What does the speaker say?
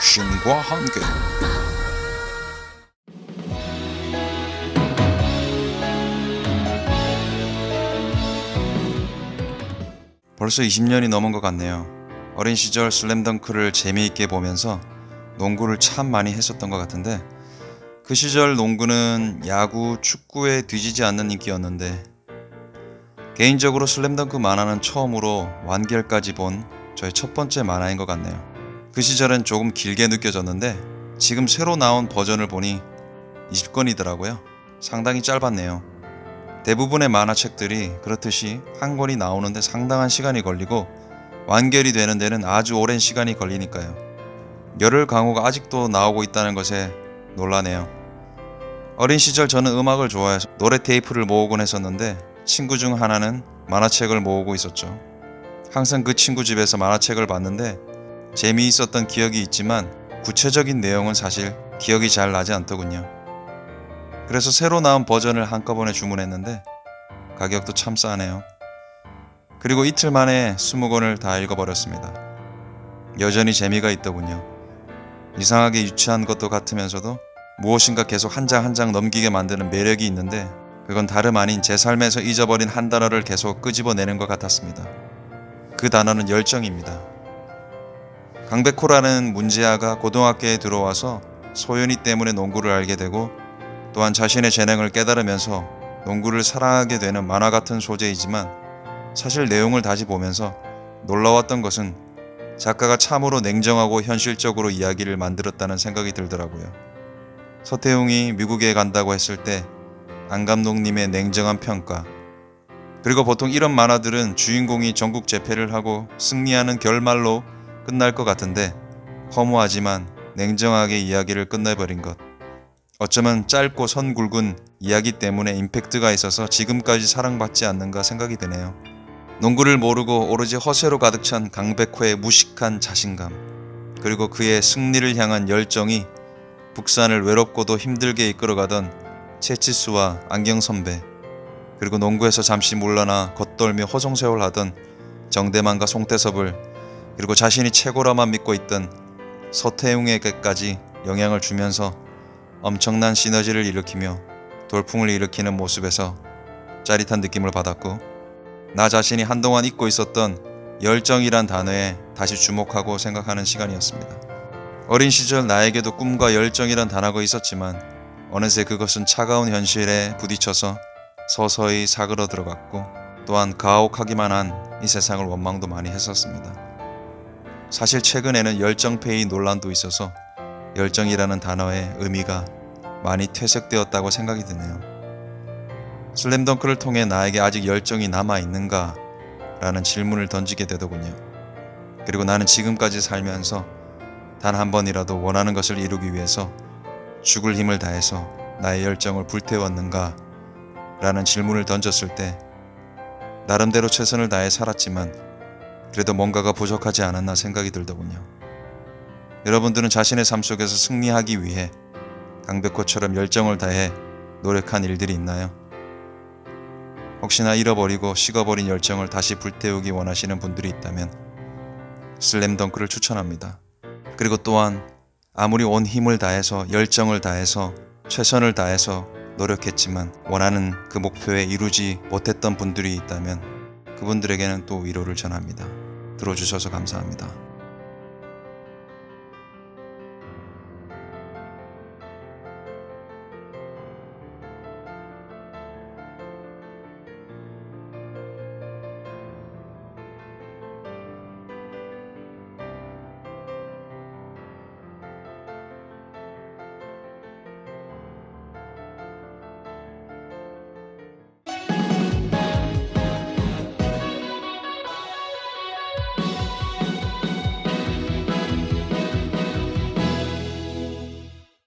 신과 한계 벌써 20년이 넘은 것 같네요. 어린 시절 슬램덩크를 재미있게 보면서 농구를 참 많이 했었던 것 같은데 그 시절 농구는 야구, 축구에 뒤지지 않는 인기였는데 개인적으로 슬램덩크 만화는 처음으로 완결까지 본 저의 첫 번째 만화인 것 같네요. 그 시절엔 조금 길게 느껴졌는데 지금 새로 나온 버전을 보니 20권이더라고요. 상당히 짧았네요. 대부분의 만화책들이 그렇듯이 한 권이 나오는데 상당한 시간이 걸리고 완결이 되는 데는 아주 오랜 시간이 걸리니까요. 열흘 강호가 아직도 나오고 있다는 것에 놀라네요. 어린 시절 저는 음악을 좋아해서 노래 테이프를 모으곤 했었는데 친구 중 하나는 만화책을 모으고 있었죠. 항상 그 친구 집에서 만화책을 봤는데 재미있었던 기억이 있지만 구체적인 내용은 사실 기억이 잘 나지 않더군요. 그래서 새로 나온 버전을 한꺼번에 주문했는데 가격도 참 싸네요. 그리고 이틀 만에 20권을 다 읽어버렸습니다. 여전히 재미가 있더군요. 이상하게 유치한 것도 같으면서도 무엇인가 계속 한 장 한 장 넘기게 만드는 매력이 있는데 그건 다름 아닌 제 삶에서 잊어버린 한 단어를 계속 끄집어내는 것 같았습니다. 그 단어는 열정입니다. 강백호라는 문제아가 고등학교에 들어와서 소연이 때문에 농구를 알게 되고 또한 자신의 재능을 깨달으면서 농구를 사랑하게 되는 만화 같은 소재이지만 사실 내용을 다시 보면서 놀라웠던 것은 작가가 참으로 냉정하고 현실적으로 이야기를 만들었다는 생각이 들더라고요. 서태웅이 미국에 간다고 했을 때 안 감독님의 냉정한 평가 그리고 보통 이런 만화들은 주인공이 전국 재패를 하고 승리하는 결말로 끝날 것 같은데 허무하지만 냉정하게 이야기를 끝내버린 것 어쩌면 짧고 선 굵은 이야기 때문에 임팩트가 있어서 지금까지 사랑받지 않는가 생각이 드네요. 농구를 모르고 오로지 허세로 가득 찬 강백호의 무식한 자신감, 그리고 그의 승리를 향한 열정이 북산을 외롭고도 힘들게 이끌어가던 채치수와 안경 선배, 그리고 농구에서 잠시 물러나 겉돌며 허송세월 하던 정대만과 송태섭을 그리고 자신이 최고라만 믿고 있던 서태웅에게까지 영향을 주면서 엄청난 시너지를 일으키며 돌풍을 일으키는 모습에서 짜릿한 느낌을 받았고 나 자신이 한동안 잊고 있었던 열정이란 단어에 다시 주목하고 생각하는 시간이었습니다. 어린 시절 나에게도 꿈과 열정이란 단어가 있었지만 어느새 그것은 차가운 현실에 부딪혀서 서서히 사그러 들어갔고 또한 가혹하기만 한 이 세상을 원망도 많이 했었습니다. 사실 최근에는 열정페이 논란도 있어서 열정이라는 단어의 의미가 많이 퇴색되었다고 생각이 드네요. 슬램덩크를 통해 나에게 아직 열정이 남아 있는가? 라는 질문을 던지게 되더군요. 그리고 나는 지금까지 살면서 단 한 번이라도 원하는 것을 이루기 위해서 죽을 힘을 다해서 나의 열정을 불태웠는가? 라는 질문을 던졌을 때 나름대로 최선을 다해 살았지만 그래도 뭔가가 부족하지 않았나 생각이 들더군요. 여러분들은 자신의 삶 속에서 승리하기 위해 강백호처럼 열정을 다해 노력한 일들이 있나요? 혹시나 잃어버리고 식어버린 열정을 다시 불태우기 원하시는 분들이 있다면 슬램덩크를 추천합니다. 그리고 또한 아무리 온 힘을 다해서 열정을 다해서 최선을 다해서 노력했지만 원하는 그 목표에 이루지 못했던 분들이 있다면 그분들에게는 또 위로를 전합니다. 들어주셔서 감사합니다.